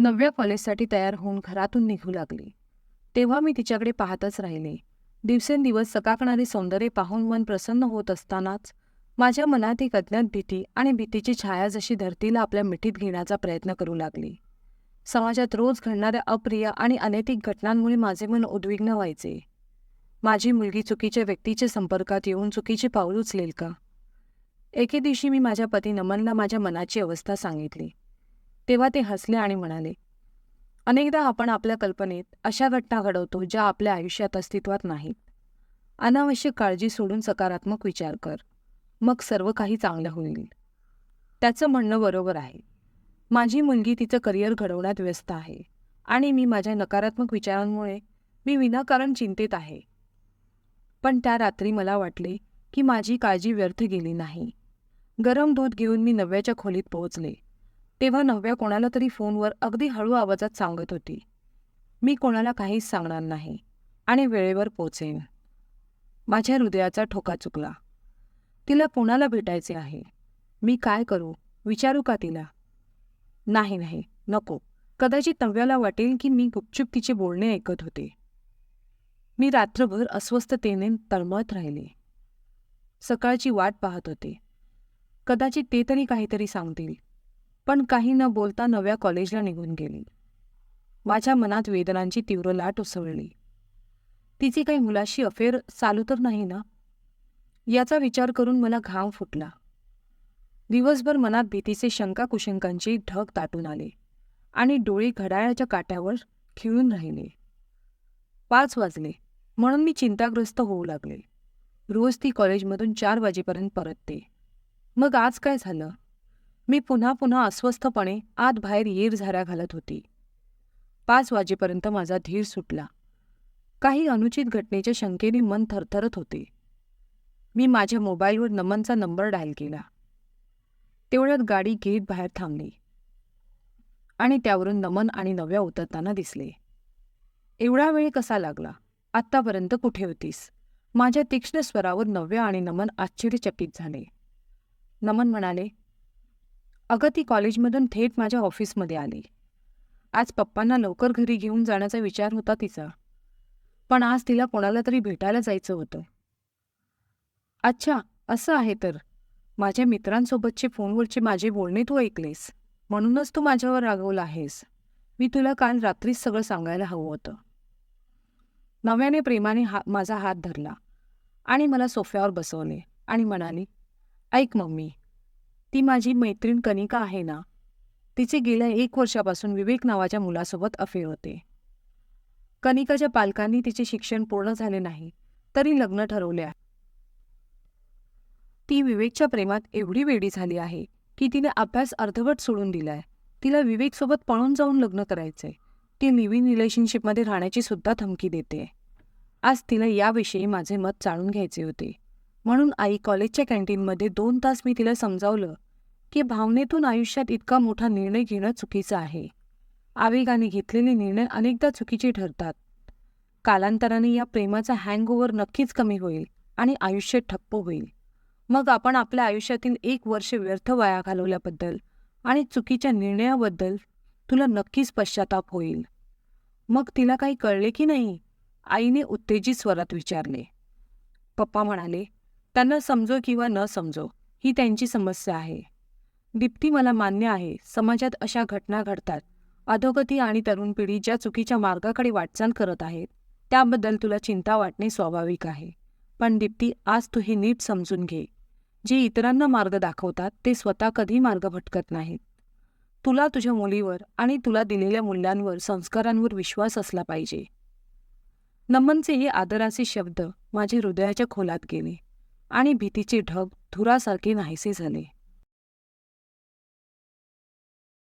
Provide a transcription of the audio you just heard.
नवव्या कॉलेजसाठी तयार होऊन घरातून निघू लागली. तेव्हा मी तिच्याकडे पाहतच राहिले. दिवसेंदिवस सकाकणारे सौंदर्य पाहून मन प्रसन्न होत असतानाच माझ्या मनात एक अज्ञात भीती आणि भीतीची छाया जशी धरतीला आपल्या मिठीत घेण्याचा प्रयत्न करू लागली. समाजात रोज घडणाऱ्या अप्रिय आणि अनैतिक घटनांमुळे माझे मन उद्विग्न व्हायचे. माझी मुलगी चुकीच्या व्यक्तीच्या संपर्कात येऊन चुकीचे पाऊल उचलेल का? एके दिवशी मी माझ्या पती नमनला माझ्या मनाची अवस्था सांगितली. तेव्हा ते हसले आणि म्हणाले अनेकदा आपण आपल्या कल्पनेत अशा घटना घडवतो ज्या आपल्या आयुष्यात अस्तित्वात नाहीत. अनावश्यक काळजी सोडून सकारात्मक विचार कर. मग सर्व काही चांगलं होईल. त्याचं म्हणणं बरोबर आहे. माझी मुलगी तिचं करिअर घडवण्यात व्यस्त आहे आणि मी माझ्या नकारात्मक विचारांमुळे मी विनाकारण चिंतेत आहे. पण त्या रात्री मला वाटले की माझी काळजी व्यर्थ गेली नाही. गरम दूध घेऊन मी नव्याच्या खोलीत पोहोचले. तेव्हा नव्या कोणाला तरी फोनवर अगदी हळू आवाजात सांगत होती. मी कोणाला काहीच सांगणार नाही आणि वेळेवर पोचेन. माझ्या हृदयाचा ठोका चुकला. तिला कोणाला भेटायचे आहे. मी काय करू? विचारू का तिला? नाही नाही नको. कदाचित नव्याला वाटेल की मी गुपचूप तिचे बोलणे ऐकत होते. मी रात्रभर अस्वस्थतेने तळमळत राहिले. सकाळची वाट पाहत होते. कदाचित ते तरी काहीतरी सांगतील. पण काही न बोलता नव्या कॉलेजला निघून गेली. माझ्या मनात वेदनांची तीव्र लाट उसळली. तिची काही मुलाशी अफेअर चालू तर नाही ना? याचा विचार करून मला घाम फुटला. दिवसभर मनात भीतीचे शंका कुशंकांचे ढग ताटून आले आणि डोळे घड्याळाच्या काट्यावर खिळून राहिले. पाच वाजले. म्हणून मी चिंताग्रस्त होऊ लागले. रोज ती कॉलेजमधून चार वाजेपर्यंत परतते. मग आज काय झालं? मी पुन्हा पुन्हा अस्वस्थपणे आत बाहेर येर झाऱ्या घालत होती. पाच वाजेपर्यंत माझा धीर सुटला. काही अनुचित घटनेच्या शंकेने मन थरथरत होते. मी माझ्या मोबाईलवर नमनचा नंबर डायल केला. तेवढ्यात गाडी घेत बाहेर थांबली. आणि त्यावरून नमन आणि नव्या उतरताना दिसले. एवढा वेळ कसा लागला? आत्तापर्यंत कुठे होतीस? माझ्या तीक्ष्ण स्वरावर नव्या आणि नमन आश्चर्यचकित झाले. नमन म्हणाले अगं ती कॉलेजमधून थेट माझ्या ऑफिसमध्ये आली. आज पप्पांना लवकर घरी घेऊन जाण्याचा विचार होता तिचा. पण आज तिला कोणाला तरी भेटायला जायचं होतं. अच्छा असं आहे तर. माझ्या मित्रांसोबतचे फोनवरचे माझे बोलणे तू ऐकलेस. म्हणूनच तू माझ्यावर रागवला आहेस. मी तुला काल रात्रीच सगळं सांगायला हवं होतं. नव्याने प्रेमाने हा माझा हात धरला आणि मला सोफ्यावर बसवले आणि म्हणाली ऐक मम्मी ती माझी मैत्रीण कनिका आहे ना. तिचे गेल्या एक वर्षापासून विवेक नावाच्या मुलासोबत अफेअर होते. कनिकाच्या पालकांनी तिचे शिक्षण पूर्ण झाले नाही तरी लग्न ठरवले आहे. ती विवेकच्या प्रेमात एवढी वेडी झाली आहे की तिने अभ्यास अर्धवट सोडून दिलाय. तिला विवेकसोबत पळून जाऊन लग्न करायचंय. ती लिव्हिंग रिलेशनशिपमध्ये राहण्याची सुद्धा धमकी देते. आज तिला याविषयी माझे मत जाणून घ्यायचे होते. म्हणून आई कॉलेजच्या कॅन्टीनमध्ये दोन तास मी तिला समजावलं की भावनेतून आयुष्यात इतका मोठा निर्णय घेणं चुकीचं आहे. आवेगाने घेतलेले निर्णय अनेकदा चुकीचे ठरतात. कालांतराने या प्रेमाचा हँगओव्हर नक्कीच कमी होईल आणि आयुष्य ठप्प होईल. मग आपण आपल्या आयुष्यातील एक वर्ष व्यर्थ वाया घालवल्याबद्दल आणि चुकीच्या निर्णयाबद्दल तुला नक्कीच पश्चाताप होईल. मग तिला काही कळले की नाही? आईने उत्तेजित स्वरात विचारले. पप्पा म्हणाले त्यांना समजो किंवा न समजो ही त्यांची समस्या आहे. दीप्ती मला मान्य आहे समाजात अशा घटना घडतात. अधोगती आणि तरुण पिढी ज्या चुकीच्या मार्गाकडे वाटचाल करत आहेत त्याबद्दल तुला चिंता वाटणे स्वाभाविक आहे. पण दीप्ती आज तू हे नीट समजून घे. जे इतरांना मार्ग दाखवतात ते स्वतः कधी मार्ग भटकत नाहीत. तुला तुझ्या मुलीवर आणि तुला दिलेल्या मूल्यांवर संस्कारांवर विश्वास असला पाहिजे. नमनचे हे आदराचे शब्द माझे हृदयाच्या खोलात गेले. आणि भीतीचे ढग धुरासारखे नाहीसे झाले.